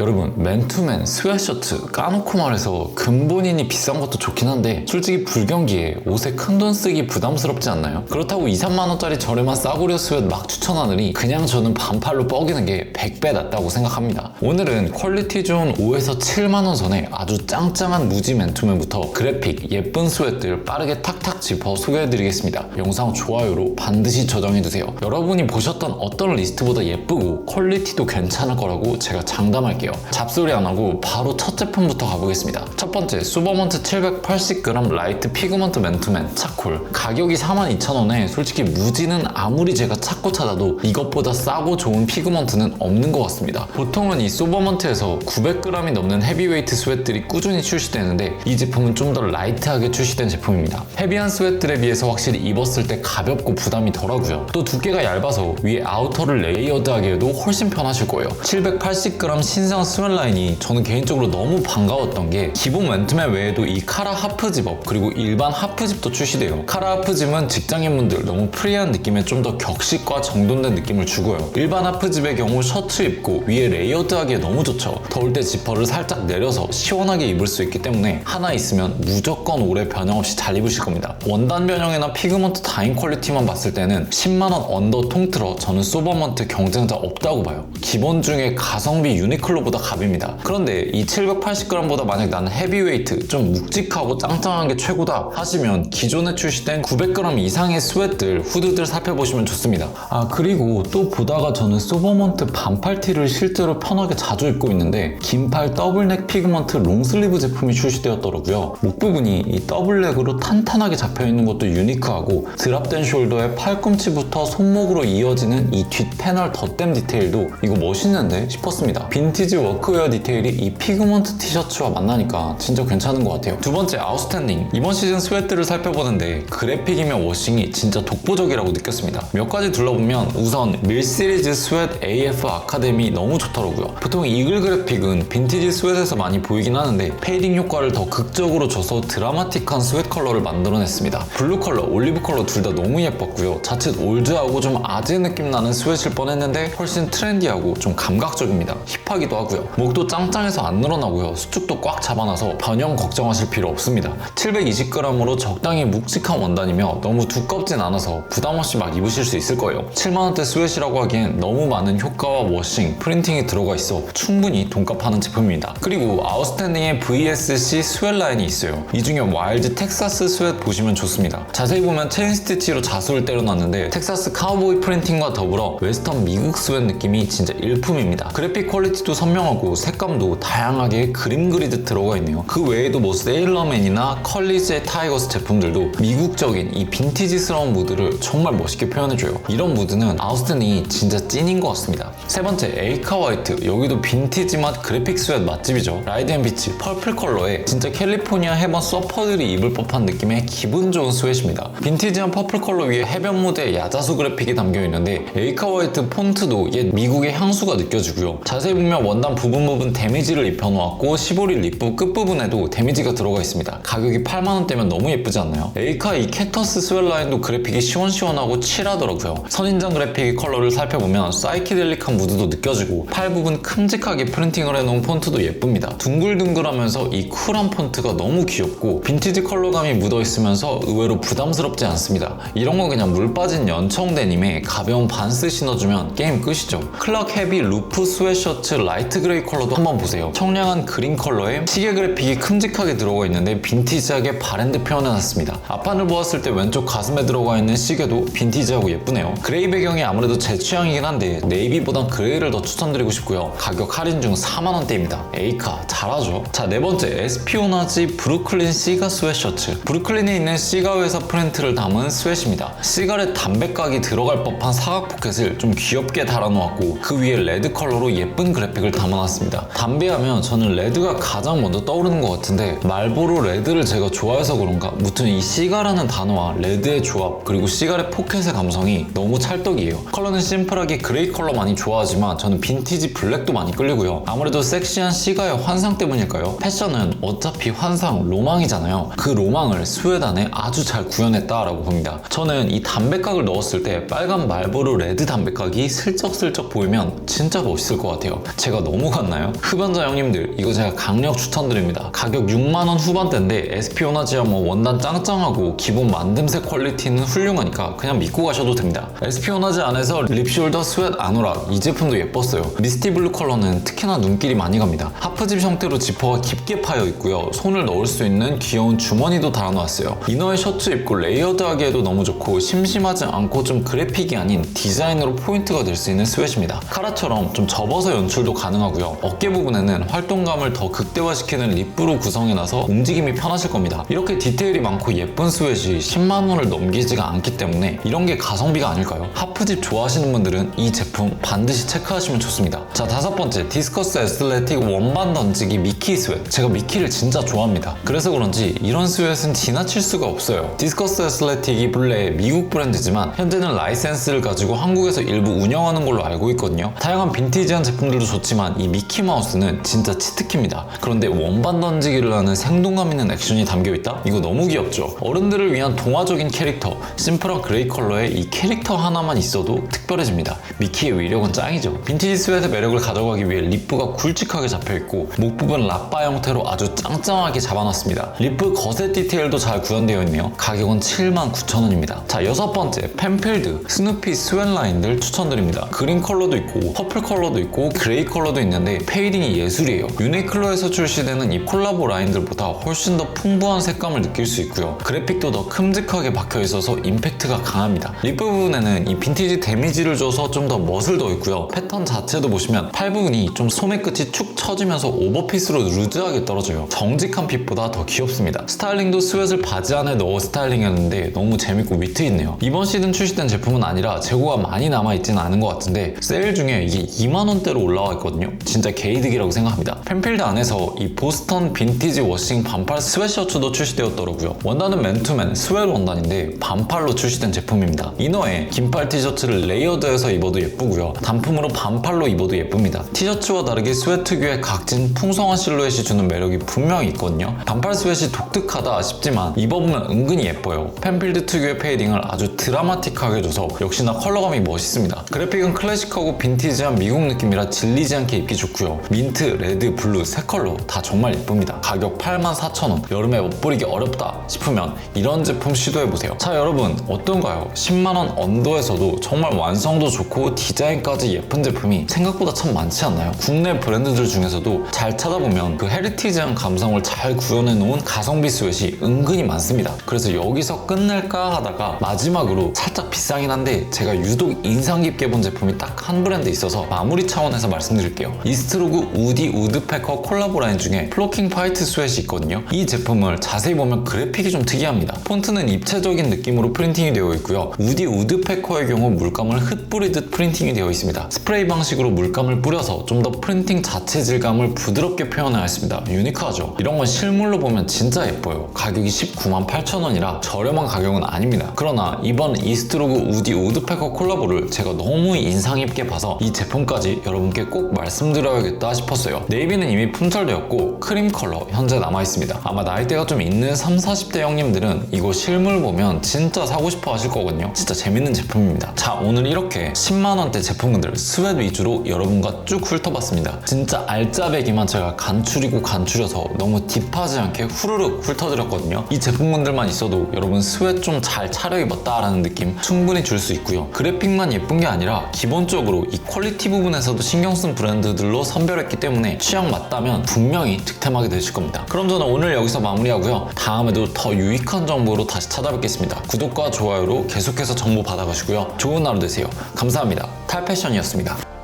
여러분 맨투맨 스웨셔츠 까놓고 말해서 근본인이 비싼 것도 좋긴 한데 솔직히 불경기에 옷에 큰 돈 쓰기 부담스럽지 않나요? 그렇다고 2, 3만원짜리 저렴한 싸구려 스웨트 막 추천하느니 그냥 저는 반팔로 뻐기는 게 100배 낫다고 생각합니다. 오늘은 퀄리티 좋은 5에서 7만원 선에 아주 짱짱한 무지 맨투맨부터 그래픽 예쁜 스웨트를 빠르게 탁탁 짚어 소개해드리겠습니다. 영상 좋아요로 반드시 저장해두세요. 여러분이 보셨던 어떤 리스트보다 예쁘고 퀄리티도 괜찮을 거라고 제가 장담할게요 잡소리 안 하고 바로 첫 제품부터 가보겠습니다. 첫 번째 수버먼트 780g 라이트 피그먼트 맨투맨 차콜. 가격이 42,000원에 솔직히 무지는 아무리 제가 찾고 찾아도 이것보다 싸고 좋은 피그먼트는 없는 것 같습니다. 보통은 이 소버먼트에서 900g이 넘는 헤비웨이트 스웨트들이 꾸준히 출시되는데 이 제품은 좀 더 라이트하게 출시된 제품입니다. 헤비한 스웨트들에 비해서 확실히 입었을 때 가볍고 부담이 덜하고요. 또 두께가 얇아서 위에 아우터를 레이어드하게 해도 훨씬 편하실 거예요. 780g 신상 스웰라인이 저는 개인적으로 너무 반가웠던 게 기본 맨투맨 외에도 이 카라 하프집업 그리고 일반 하프집도 출시돼요. 카라 하프집은 직장인분들 너무 프리한 느낌의 좀더 격식과 정돈된 느낌을 주고요. 일반 하프집의 경우 셔츠 입고 위에 레이어드하기에 너무 좋죠. 더울 때 지퍼를 살짝 내려서 시원하게 입을 수 있기 때문에 하나 있으면 무조건 오래 변형 없이 잘 입으실 겁니다. 원단 변형이나 피그먼트 다인 퀄리티만 봤을 때는 10만원 언더 통틀어 저는 소버먼트 경쟁자 없다고 봐요. 기본 중에 가성비 유니클로보다 갑입니다. 그런데 이 780g보다 만약 나는 헤비웨이트 좀 묵직하고 짱짱한 게 최고다 하시면 기존에 출시된 900g 이상의 스웨트들 후드들 살펴보시면 좋습니다. 아 그리고 또 보다가 저는 소버먼트 반팔티를 실제로 편하게 자주 입고 있는데 긴팔 더블넥 피그먼트 롱슬리브 제품이 출시되었더라고요. 목 부분이 이 더블넥으로 탄탄하게 잡혀있는 것도 유니크하고 드랍된 숄더에 팔꿈치부터 손목으로 이어지는 이 뒷 패널 덧댐 디테일도 이거 멋있는데 싶었습니다. 빈티지 워크웨어 디테일이 이 피그먼트 티셔츠와 만나니까 진짜 괜찮은 것 같아요. 두 번째 아웃스탠딩. 이번 시즌 스웨트를 살펴보는데 그래픽이며 워싱이 진짜 독보적이라고 느꼈습니다. 몇 가지 둘러보면 우선 밀 시리즈 스웨트 AF 아카데미 너무 좋더라고요. 보통 이글 그래픽은 빈티지 스웨트에서 많이 보이긴 하는데 페이딩 효과를 더 극적으로 줘서 드 라마틱한 스웨트 컬러를 만들어냈습니다. 블루 컬러, 올리브 컬러 둘 다 너무 예뻤고요. 자칫 올드하고 좀 아재 느낌 나는 스웨트일 뻔했는데 훨씬 트렌디하고 좀 감각적입니다. 힙하기도 하고요. 목도 짱짱해서 안 늘어나고요. 수축도 꽉 잡아놔서 변형 걱정하실 필요 없습니다. 720g으로 적당히 묵직한 원단이며 너무 두껍진 않아서 부담 없이 막 입으실 수 있을 거예요. 7만원대 스웨트라고 하기엔 너무 많은 효과와 워싱, 프린팅이 들어가 있어 충분히 돈값 하는 제품입니다. 그리고 아웃스탠딩의 VSC 스웨트 라인이 있어요. 이 중에 와일드 텍사스 스웨트 보시면 좋습니다. 자세히 보면 체인 스티치로 자수를 때려놨는데 텍사스 카우보이 프린팅과 더불어 웨스턴 미국 스웨트 느낌이 진짜 일품입니다. 그래픽 퀄리티도 선명하고 색감도 다양하게 그림 그리듯 들어가 있네요. 그 외에도 뭐 세일러맨이나 컬리즈의 타이거스 제품들도 미국적인 이 빈티지스러운 무드를 정말 멋있게 표현해줘요. 이런 무드는 아웃스탠딩이 진짜 찐인 것 같습니다. 세 번째 에이카 화이트. 여기도 빈티지 맛 그래픽 스웨트 맛집이죠. 라이드 앤 비치 펄플 컬러에 진짜 캘리포니아 해변 서퍼들이 입을 법한 느낌의 기분 좋은 스웨트입니다. 빈티지한 퍼플 컬러 위에 해변 무드의 야자수 그래픽이 담겨 있는데 에이카 화이트 폰트도 옛 미국의 향수가 느껴지고요. 자세히 보면 원단 부분 부분 데미지를 입혀놓았고 15리 립부 끝부분에도 데미지가 들어가 있습니다. 가격이 8만원대면 너무 예쁘지 않나요? 에이카 이 캡터스 스웰 라인도 그래픽이 시원시원하고 칠하더라고요. 선인장 그래픽의 컬러를 살펴보면 사이키델릭한 무드도 느껴지고 팔 부분 큼직하게 프린팅을 해놓은 폰트도 예쁩니다. 둥글둥글하면서 이 쿨한 폰트가 너무 귀엽고 빈티지 컬러감이 묻어있으면서 의외로 부담스럽지 않습니다. 이런 거 그냥 물 빠진 연청 데님에 가벼운 반스 신어주면 게임 끝이죠. 클락 헤비 루프 스웨셔츠 라이트 그레이 컬러도 한번 보세요. 청량한 그린 컬러에 시계 그래픽이 큼직하게 들어가 있는데 빈티지하게 바랜드 표현해놨습니다. 앞판을 보았을 때 왼쪽 가슴에 들어가 있는 시계도 빈티지하고 예쁘네요. 그레이 배경이 아무래도 제 취향이긴 한데 네이비보단 그레이를 더 추천드리고 싶고요. 가격 할인 중 4만원대입니다. 에이카 잘하죠? 자 네 번째 에스피오나지 브루클린 시가 스웨셔츠. 브루클린에 있는 시가 회사 프린트를 담은 스웨트입니다. 시가렛 담배각이 들어갈 법한 사각 포켓을 좀 귀엽게 달아놓았고 그 위에 레드 컬러로 예쁜 그래픽을 담아놨습니다. 담배하면 저는 레드가 가장 먼저 떠오르는 것 같은데 말보로 레드를 제가 좋아해서 그런가? 무튼 이 시가라는 단어와 레드의 조합 그리고 시가렛 포켓의 감성이 너무 찰떡이에요. 컬러는 심플하게 그레이 컬러 많이 좋아하지만 저는 빈티지 블랙도 많이 끌리고요. 아무래도 섹시한 시가의 환상 때문일까요? 패션은 어차피 환상, 로망이잖아요 로망이잖아요. 그 로망을 스웨드 안에 아주 잘 구현했다라고 봅니다. 저는 이 담백각을 넣었을 때 빨간 말보로 레드 담백각이 슬쩍슬쩍 보이면 진짜 멋있을 것 같아요. 제가 너무 갔나요? 흡연자 형님들 이거 제가 강력 추천드립니다. 가격 6만원 후반대인데 에스피오나지아 뭐 원단 짱짱하고 기본 만듦새 퀄리티는 훌륭하니까 그냥 믿고 가셔도 됩니다. 에스피오나지 안에서 립숄더 스웨트 아노락 이 제품도 예뻤어요. 미스티 블루 컬러는 특히나 눈길이 많이 갑니다. 하프집 형태로 지퍼가 깊게 파여 있고요. 손을 넣을 수 있는 귀여운 주머니도 달아놓았어요. 이너에 셔츠 입고 레이어드하기에도 너무 좋고 심심하지 않고 좀 그래픽이 아닌 디자인으로 포인트가 될 수 있는 스웨트입니다. 카라처럼 좀 접어서 연출도 가능하고요. 어깨 부분에는 활동감을 더 극대화시키는 립으로 구성해놔서 움직임이 편하실 겁니다. 이렇게 디테일이 많고 예쁜 스웨트이 10만 원을 넘기지가 않기 때문에 이런 게 가성비가 아닐까요? 하프집 좋아하시는 분들은 이 제품 반드시 체크하시면 좋습니다. 자 다섯 번째 디스커스 에슬레틱 원반 던지기 미키 스웨트. 제가 미키를 진짜 좋아합니다. 그래서 그런지 이런 스웨트는 지나칠 수가 없어요. 디스커스 에슬레틱이 본래 미국 브랜드지만 현재는 라이센스를 가지고 한국에서 일부 운영하는 걸로 알고 있거든요. 다양한 빈티지한 제품들도 좋지만 이 미키 마우스는 진짜 치트키입니다. 그런데 원반 던지기를 하는 생동감 있는 액션이 담겨 있다? 이거 너무 귀엽죠? 어른들을 위한 동화적인 캐릭터, 심플한 그레이 컬러에 이 캐릭터 하나만 있어도 특별해집니다. 미키의 위력은 짱이죠. 빈티지 스웨트의 매력을 가져가기 위해 립부가 굵직하게 잡혀있고 목 부분 라빠 형태로 아주 짱짱하게 잡아놨습니다. 립부 거세 디테일도 잘 구현되어 있네요. 가격은 79,000원입니다. 자 여섯 번째 펜필드 스누피 스웬 라인들 추천드립니다. 그린 컬러도 있고 퍼플 컬러도 있고 그레이 컬러도 있는데 페이딩이 예술이에요. 유니클로에서 출시되는 이 콜라보 라인들보다 훨씬 더 풍부한 색감을 느낄 수 있고요. 그래픽도 더 큼직하게 박혀 있어서 임팩트가 강합니다. 립 부분에는 이 빈티지 데미지를 줘서 좀 더 멋을 더 있고요. 패턴 자체도 보시면 팔 부분이 좀 소매 끝이 축 처지면서 오버핏으로 루즈하게 떨어져요. 정직한 핏보다 더 귀 엽습니다. 스타일링도 스웨트를 바지 안에 넣어 스타일링했는데 너무 재밌고 위트 있네요. 이번 시즌 출시된 제품은 아니라 재고가 많이 남아있지는 않은 것 같은데 세일 중에 이게 2만원대로 올라와 있거든요. 진짜 게이득이라고 생각합니다. 펜필드 안에서 이 보스턴 빈티지 워싱 반팔 스웨셔츠도 출시되었더라고요. 원단은 맨투맨 스웨트 원단인데 반팔로 출시된 제품입니다. 이너에 긴팔 티셔츠를 레이어드해서 입어도 예쁘고요. 단품으로 반팔로 입어도 예쁩니다. 티셔츠와 다르게 스웨트 특유의 각진 풍성한 실루엣이 주는 매력이 분명히 있거든요. 반팔 스웨트 이 독특하다 싶지만 입어보면 은근히 예뻐요. 펜필드 특유의 페이딩을 아주 드라마틱하게 줘서 역시나 컬러감이 멋있습니다. 그래픽은 클래식하고 빈티지한 미국 느낌이라 질리지 않게 입기 좋고요. 민트, 레드, 블루 세 컬러 다 정말 예쁩니다. 가격 84,000원. 여름에 멋부리기 어렵다 싶으면 이런 제품 시도해보세요. 자 여러분 어떤가요? 10만원 언더에서도 정말 완성도 좋고 디자인까지 예쁜 제품이 생각보다 참 많지 않나요? 국내 브랜드들 중에서도 잘 찾아보면 그 헤리티지한 감성을 잘 구현해 놓은 가성비 스웨트이 은근히 많습니다. 그래서 여기서 끝낼까 하다가 마지막으로 살짝 비싸긴 한데 제가 유독 인상 깊게 본 제품이 딱 한 브랜드 있어서 마무리 차원에서 말씀드릴게요. 이스트로그 우디 우드패커 콜라보 라인 중에 플로킹 화이트 스웨트이 있거든요. 이 제품을 자세히 보면 그래픽이 좀 특이합니다. 폰트는 입체적인 느낌으로 프린팅이 되어 있고요. 우디 우드패커의 경우 물감을 흩뿌리듯 프린팅이 되어 있습니다. 스프레이 방식으로 물감을 뿌려서 좀 더 프린팅 자체 질감을 부드럽게 표현하였습니다. 유니크하죠? 이런 건 실물로 보면 진짜 예뻐요. 가격이 19만 8천 원이라 저렴한 가격은 아닙니다. 그러나 이번 이스트로그 우디 우드패커 콜라보를 제가 너무 인상 깊게 봐서 이 제품까지 여러분께 꼭 말씀드려야겠다 싶었어요. 네이비는 이미 품절되었고 크림 컬러 현재 남아있습니다. 아마 나이대가 좀 있는 3, 40대 형님들은 이거 실물 보면 진짜 사고 싶어 하실 거거든요. 진짜 재밌는 제품입니다. 자 오늘 이렇게 10만원대 제품들 스웨트 위주로 여러분과 쭉 훑어봤습니다. 진짜 알짜배기만 제가 간추리고 간추려서 너무 딥하지 않게 후루룩 훑어드렸거든요. 이 제품군들만 있어도 여러분 스웨트 좀 잘 차려입었다라는 느낌 충분히 줄 수 있고요. 그래픽만 예쁜 게 아니라 기본적으로 이 퀄리티 부분에서도 신경 쓴 브랜드들로 선별했기 때문에 취향 맞다면 분명히 득템하게 되실 겁니다. 그럼 저는 오늘 여기서 마무리하고요. 다음에도 더 유익한 정보로 다시 찾아뵙겠습니다. 구독과 좋아요로 계속해서 정보 받아가시고요. 좋은 하루 되세요. 감사합니다. 탈패션이었습니다.